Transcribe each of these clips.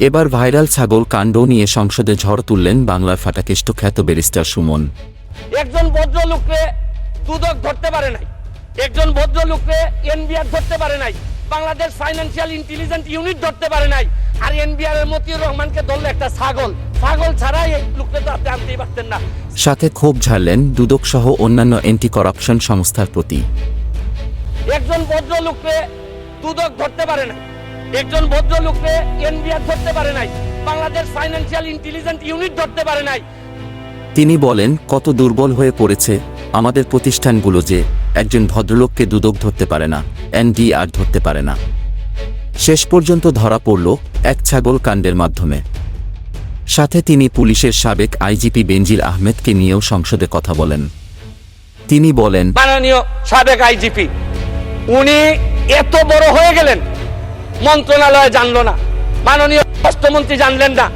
এবার ভাইরাল ছাগল কাণ্ড নিয়ে সংসদে ঝড় তুললেন বাংলার ফাটাকেষ্ট খ্যাত ব্যারিস্টার সুমন। একজন ভদ্রলোককে দুদক ধরতে পারে নাই। একজন ভদ্রলোককে এনবিআর ধরতে পারে নাই। বাংলাদেশ ফাইন্যান্সিয়াল ইন্টেলিজেন্স ইউনিট ধরতে পারে নাই। আর এনবিআর এর মতিউর রহমানকে ধরলো একটা ছাগল। ছাগল ছাড়াই এই লোককে তো আপনি আনতেই পারতেন না। সাথে ক্ষোভ ঝাড়লেন দুদক সহ অন্যান্য এন্টি করাপশন সংস্থার প্রতি। একজন ভদ্রলোককে দুদক ধরতে পারে নাই। একজন ভদ্রলোককে এনবিআর ধরতে পারে নাই বাংলাদেশ ফাইন্যান্সিয়াল ইন্টেলিজেন্স ইউনিট ধরতে পারে নাই। তিনি বলেন কত দুর্বল হয়ে পড়েছে আমাদের প্রতিষ্ঠানগুলো যে একজন ভদ্রলোককে দুদক ধরতে পারে না এনডিআর ধরতে পারে না। শেষ পর্যন্ত ধরা পড়ল এক ছাগল কাণ্ডের মাধ্যমে। সাথে তিনি পুলিশের সাবেক আইজিপি বেনজির আহমেদকে নিয়েও সংসদে কথা বলেন। তিনি বলেন মাননীয় সাবেক আইজিপি উনি এত বড় হয়ে গেলেন মন্ত্রণালয় জানলো না। মাননীয় স্বাস্থ্যমন্ত্রী জানলেন না।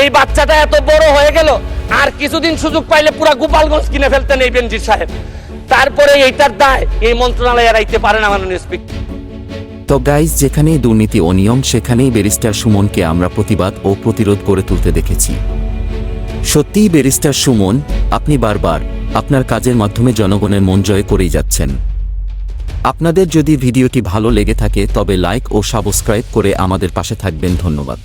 এই বাচ্চাটা এত বড় হয়ে গেল, আর কিছুদিন সুযোগ পাইলে পুরা গোপালগঞ্জ কিনে ফেলতেন এই বেনজির সাহেব। তারপরে এইটার দায় এই মন্ত্রণালয় এড়াইতে পারে না মাননীয় স্পিকার তো গাইজ যেখানেই দুর্নীতি ও নিয়ম, সেখানেই ব্যারিস্টার সুমনকে আমরা প্রতিবাদ ও প্রতিরোধ করে তুলতে দেখেছি। সত্যিই ব্যারিস্টার সুমন, আপনি বারবার আপনার কাজের মাধ্যমে জনগণের মন জয় করেই যাচ্ছেন। আপনাদের যদি ভিডিওটি ভালো লেগে থাকে তবে লাইক ও সাবস্ক্রাইব করে আমাদের পাশে থাকবেন ধন্যবাদ।